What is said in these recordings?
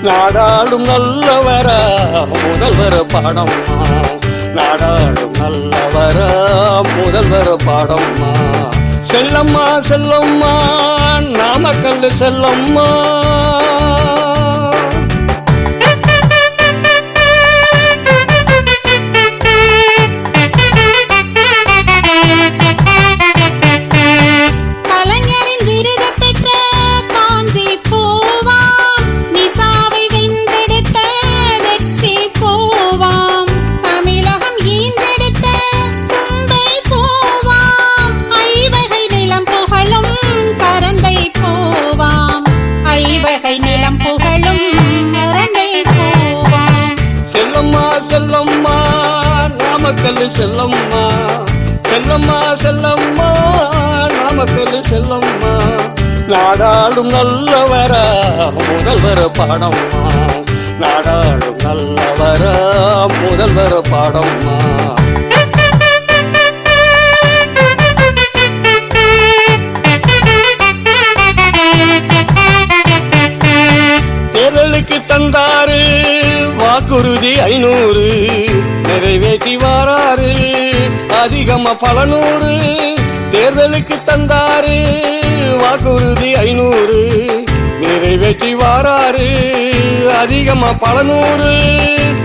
நாடாளும் நல்லவர முதல்வர பாடம்மா. நாடாளும் நல்லவர முதல்வர பாடம்மா. செல்லம்மா செல்லம்மா நாமக்கல் செல்லம்மா. நாமக்கல் செல்லம்மா. செல்லம்மா செல்லம்மா நாமக்கல் செல்லம்மா. நாடாளும் நல்லவர முதல்வர பாடம்மா. நாடாளும் நல்லவர முதல்வர பாடம்மா. தேர்தலுக்கு தந்தாரு வாக்குறுதி ஐநூறு. அதிகமா பல நூறு தேர்தலுக்கு தந்தாரு. வாக்குறுதி ஐநூறு நிறைவேற்றி வாராரு. அதிகமா பல நூறு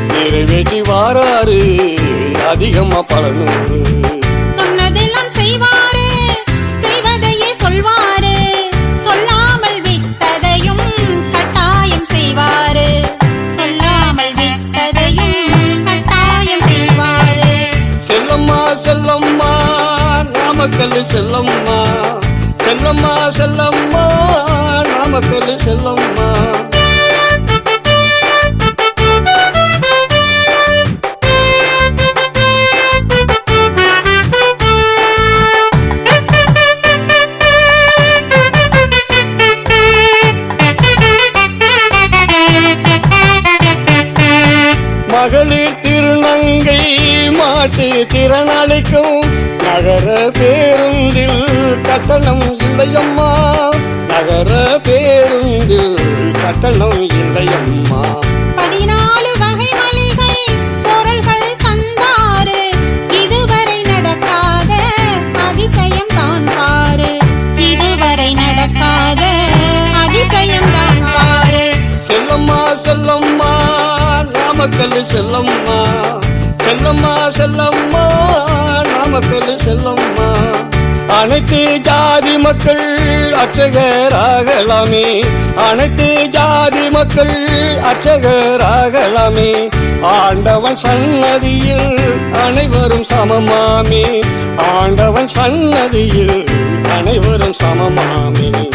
நிறைவேற்றி வாராரு. அதிகமா பல நூறு நாமக்கல் செல்லம்மா செல்லம்மா செல்லம்மா நாமக்கல் செல்லம்மா செல்லம்மா. செல்லம்மா செல்லம்மா நாமக்கல் செல்லம்மா. அனைத்து ஜாதி மக்கள் அர்ச்சகராகலாமே. அனைத்து ஜாதி மக்கள் அர்ச்சகராகலாமே. ஆண்டவன் சன்னதியில் அனைவரும் சமமாமே. ஆண்டவன் சன்னதியில் அனைவரும் சமமாமே.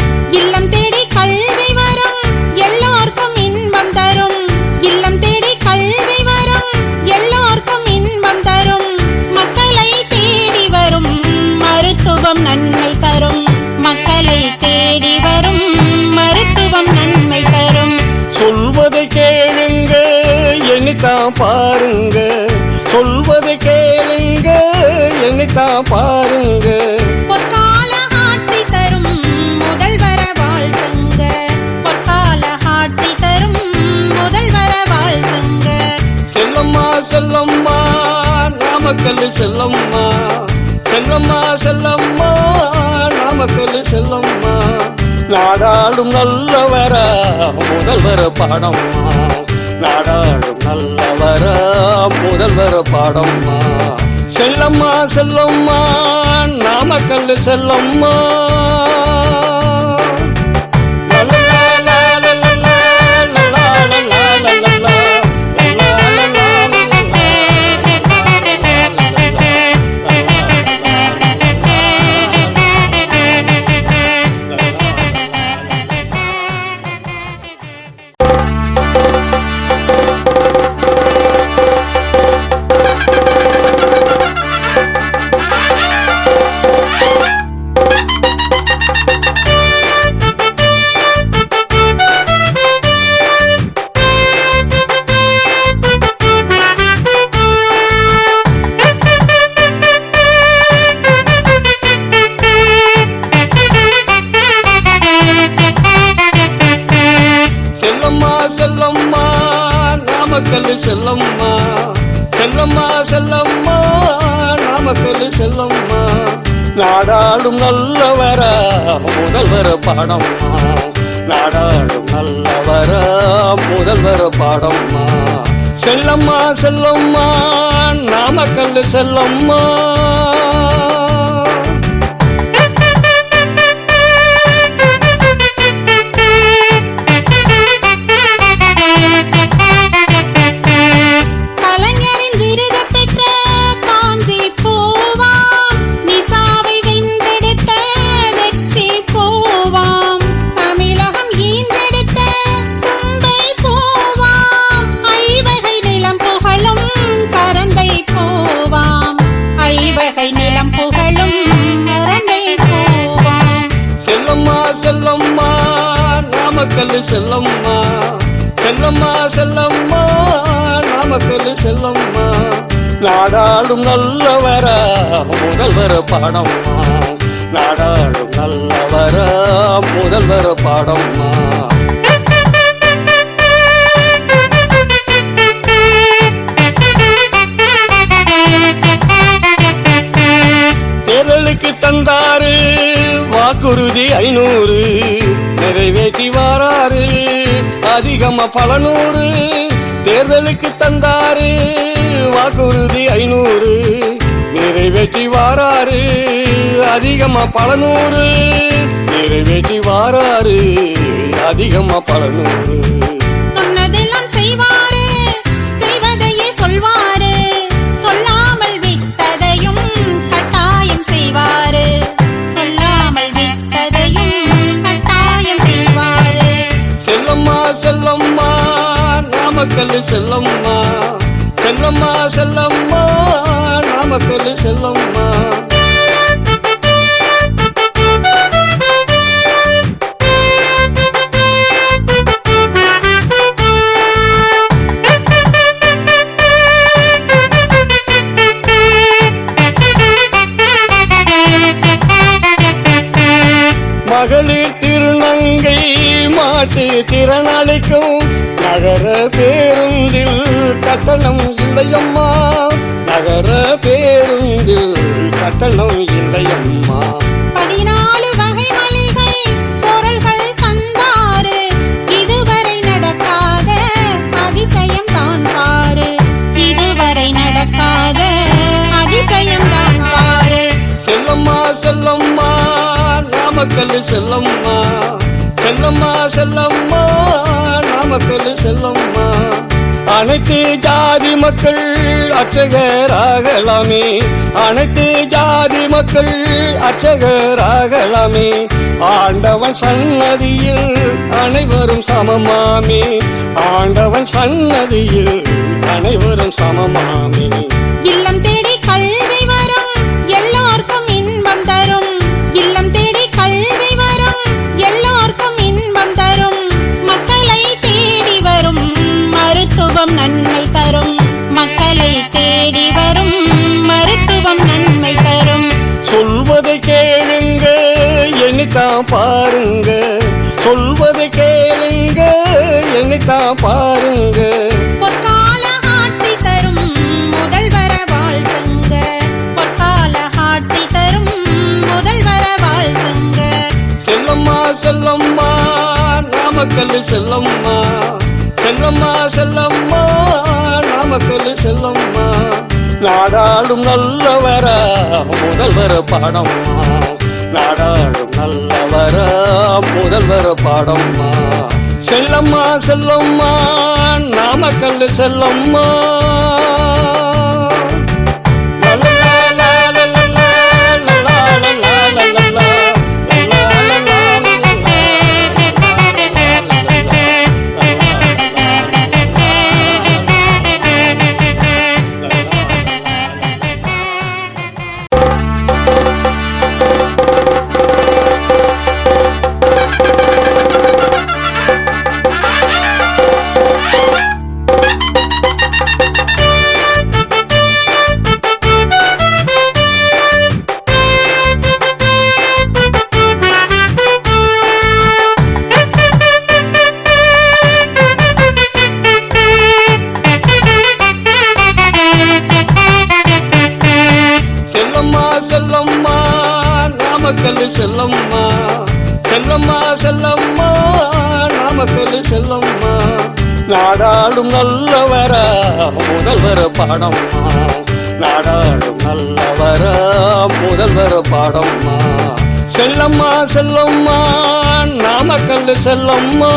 நாமக்கல் செல்லம்மா. செல்லம்மா செல்லம்மா நாமக்கல் செல்லம்மா. நாடாளும் நல்லவர முதல்வர பாடம்மா. நாடாளும் நல்லவர முதல்வர பாடம்மா. செல்லம்மா செல்லம்மா நாமக்கல் செல்லம்மா. செல்லம்மா. நாடாளும் நல்லவரா முதல்வர பாடம்மா. நாடாளும் நல்லவரா முதல்வர பாடம்மா. செல்லம்மா செல்லம்மா நாமக்கல் செல்லம்மா. செல்லம்மா. செல்லம்மா செல்லம்மா நாமக்கல் செல்லம்மா. நாடாளும் நல்லவர முதல்வர பாடம்மா. நாடாளும் நல்லவர முதல்வர பாடம்மா. தேர்தலுக்கு தந்தாரு வாக்குறுதி ஐநூறு நிறைவேற்றி அதிகமா பல நூறு தேர்தலுக்கு தந்தாரு. வாக்குறுதி ஐநூறு நிறைவேற்றி வாராரு. அதிகமா பல நூறு நிறைவேற்றி வாராரு. அதிகமா பல நூறு. நாமக்கல் செல்லம்மா. செல்லம்மா செல்லம்மா நாமக்கல் செல்லம்மா. மகளிர் திருநங்கை மாட்டு திறனளிக்கும் கட்டணம் இல்லையம்மா. நகர பேருந்தில் கட்டணம் இல்லையம்மா. பதினாலு வகை மளிகை பொருள்கள் தந்தாரு இதுவரை நடக்காத அதிசயம் தான் பாரு இதுவரை நடக்காத அதிசயம் தான் பாரு செல்லம்மா செல்லம்மா நாமக்கல் செல்லம்மா. செல்லம்மா செல்லம்மா நாமக்கல் செல்லம்மா. அனைத்து ஜாதி மக்கள் அர்ச்சகராகலாமே. அனைத்து ஜாதி மக்கள் அர்ச்சகராகலாமே. ஆண்டவன் சன்னதியில் அனைவரும் சமமாமே. ஆண்டவன் சன்னதியில் அனைவரும் சமமாமே. நாமக்கல் செல்லம்மா. செல்லம்மா செல்லம்மா நாமக்கல் செல்லம்மா. நாடாளும் நல்லவர முதல்வர பாடம்மா. நாடாளும் நல்லவர முதல்வர பாடம்மா. செல்லம்மா செல்லம்மா நாமக்கல் செல்லம்மா. செல்லம்மா. நாடாளும் நல்லவர முதல்வர பாடம்மா. நாடாளும் நல்லவரா முதல்வர பாடம்மா. செல்லம்மா செல்லம்மா நாமக்கல் செல்லம்மா.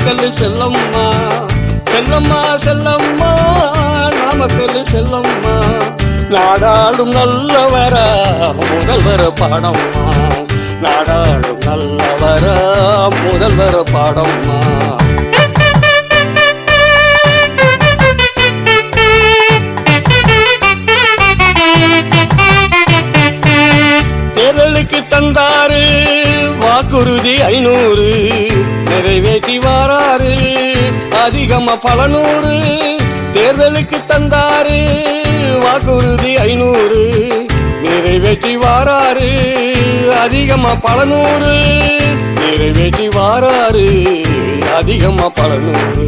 நாமக்கல் செல்லம்மா. செல்லம்மா செல்லம்மா நாமக்கல் செல்லம்மா. நாடாளும் நல்லவர முதல்வர பாடம்மா. நாடாளும் நல்லவர முதல்வர பாடம்மா. தேர்தலுக்கு தந்தாரு வாக்குறுதி ஐநூறு. நிறைவேற்றி வாராரு அதிகமா பல நூறு தேர்தலுக்கு தந்தாரு வாக்குறுதி ஐநூறு. நிறைவேற்றி வாராரு அதிகமா பல நூறு நிறைவேற்றி வாராரு அதிகமா பல நூறு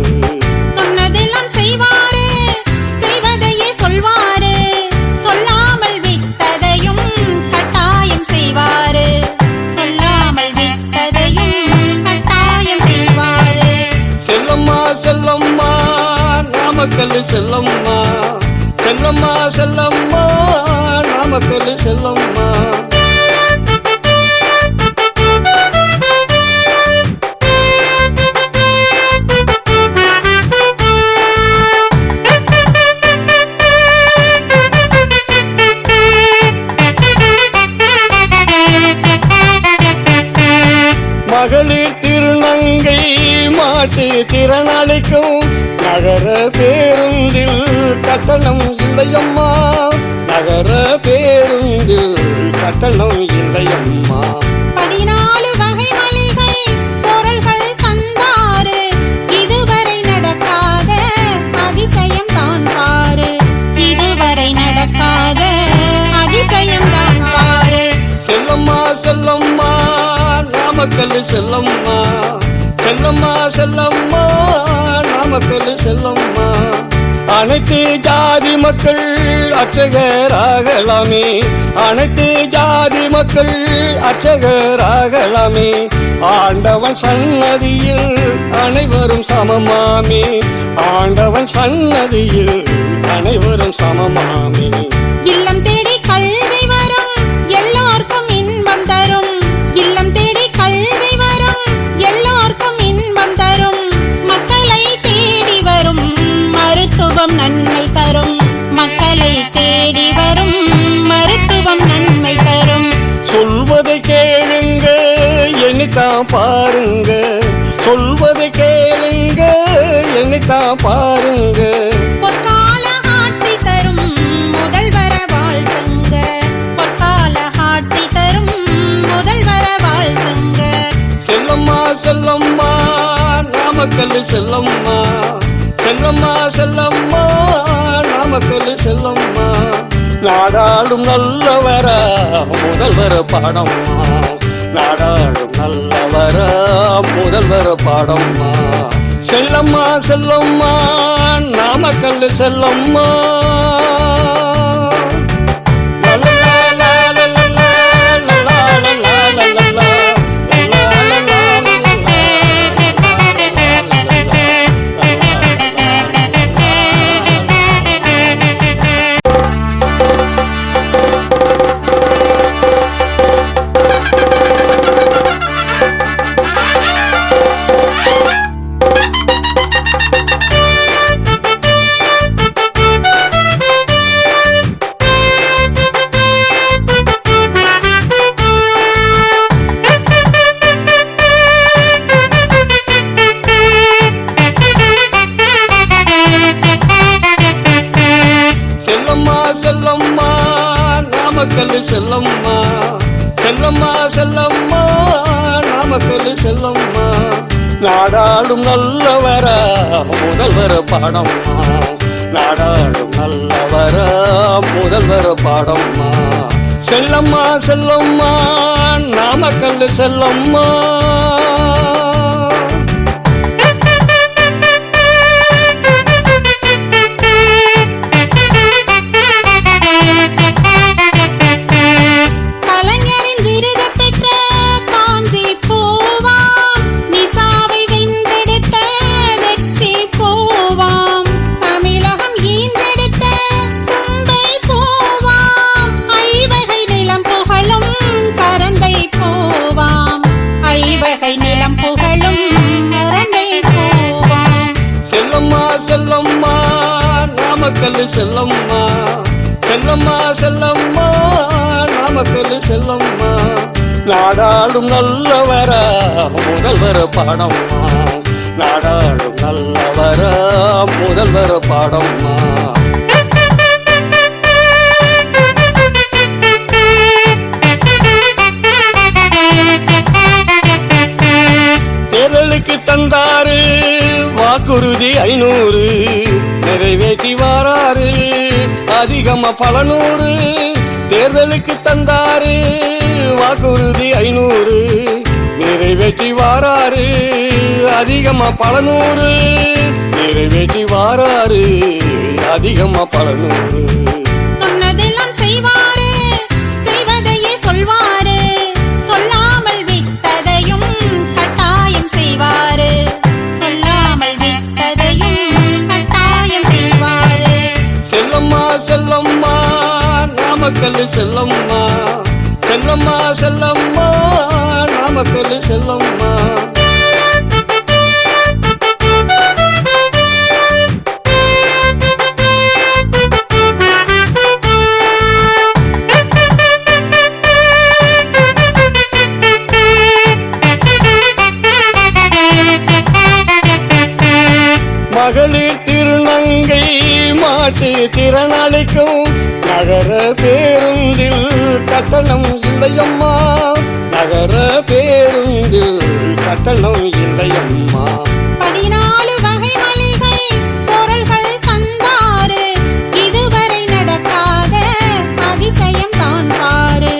நாமக்கல் செல்லம்மா. செல்லம்மா செல்லம்மா நாமக்கல் செல்லம்மா. மகளிர் திருநங்கை மாட்டு திறனாளிக்கும் பேருந்தில் கட்டணம் இல்லையம்மா. நகர பேருந்தில் கட்டணம் இல்லையம்மா. பதினாலு வகை மளிகை பொருள்கள் தந்தாரு இதுவரை நடக்காத அதிசயம் தான் பாரு இதுவரை நடக்காத அதிசயம் தான் பாரு செல்லம்மா செல்லம்மா நாமக்கல் செல்லம்மா. செல்லம்மா செல்லம்மா நாமக்கல் செல்லம்மா. அனைத்து ஜாதி மக்கள் அர்ச்சகராகலாமே. அனைத்து ஜாதி மக்கள் அர்ச்சகராகலாமே. ஆண்டவன் சன்னதியில் அனைவரும் சமமாமே. ஆண்டவன் சன்னதியில் அனைவரும் சமமாமே. நாமக்கல் செல்லம்மா. செல்லம்மா செல்லம்மா நாமக்கல் செல்லம்மா. நாடாளும் நல்லவர முதல்வர பாடம்மா. நாடாளும் நல்லவர முதல்வர பாடம்மா. செல்லம்மா செல்லம்மா நாமக்கல் செல்லம்மா. நாடாளும் நல்லவர முதல்வர பாடம்மா. நாடாளும் நல்லவர முதல்வர பாடம்மா. செல்லம்மா செல்லம்மா நாமக்கல் செல்லம்மா. நாமக்கல் செல்லம்மா. செல்லம்மா செல்லம்மா நாமக்கல் செல்லம்மா. நாடாளும் நல்லவர முதல்வர பாடம்மா. நாடாளும் நல்லவர முதல்வர பாடம்மா. தேர்தலுக்கு தந்தாரு வாக்குறுதி ஐநூறு. நிறைவேற்றி வாராரு. அதிகமா பல நூறு தேர்தலுக்கு தந்தாரு. வாக்குறுதி ஐநூறு நிறைவேற்றி வாராரு. அதிகமா பல நூறு நிறைவேற்றி வாராரு. அதிகமா பல நூறு நாமக்கல் செல்லம்மா. செல்லம்மா செல்லம்மா நாமக்கல் செல்லம்மா. மகளிர் திருநங்கை மாட்டு திறனளிக்கும் நகர பேருந்தில் கட்டணம் இல்லையம்மா. நகர பேருந்தில் கட்டணம் இல்லையம்மா. பதினாலு வகை மளிகை பொருள்கள் தந்தாரு இதுவரை நடக்காத அதிசயம் தான் பாரு.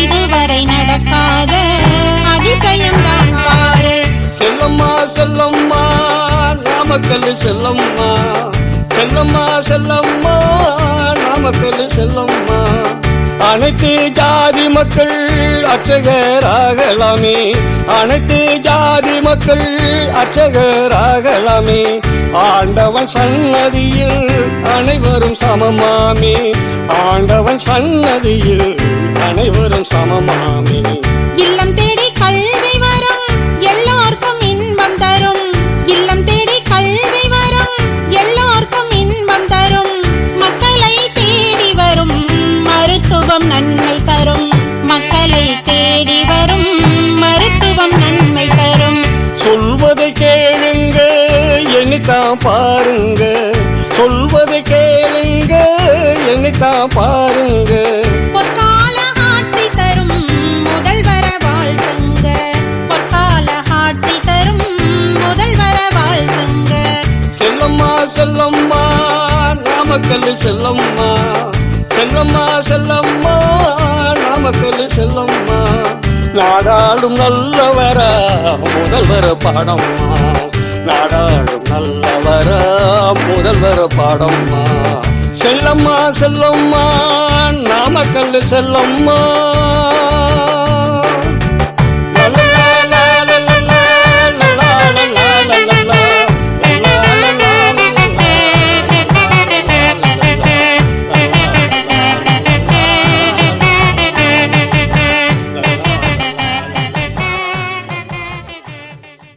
இதுவரை நடக்காத அதிசயம் தான் பாரு. செல்லம்மா செல்லம்மா நாமக்கல் செல்லம்மா. செல்லம்மா செல்லம்மா நாமக்கல் செல்லம்மா. அனைத்து ஜாதி மக்கள் அர்ச்சகராகலாமே. அனைத்து ஜாதி மக்கள் அர்ச்சகராகலாமே. ஆண்டவன் சன்னதியில் அனைவரும் சமமாமே. ஆண்டவன் சன்னதியில் அனைவரும் சமமாமே. செல்லம்மா செல்லம்மா செல்லம்மா நாமக்கல் செல்லம்மா. நாடாளும் நல்லவர முதல்வர பாடம்மா. நாடாளும் நல்லவர முதல்வர பாடம்மா. செல்லம்மா செல்லம்மா நாமக்கல் செல்லம்மா.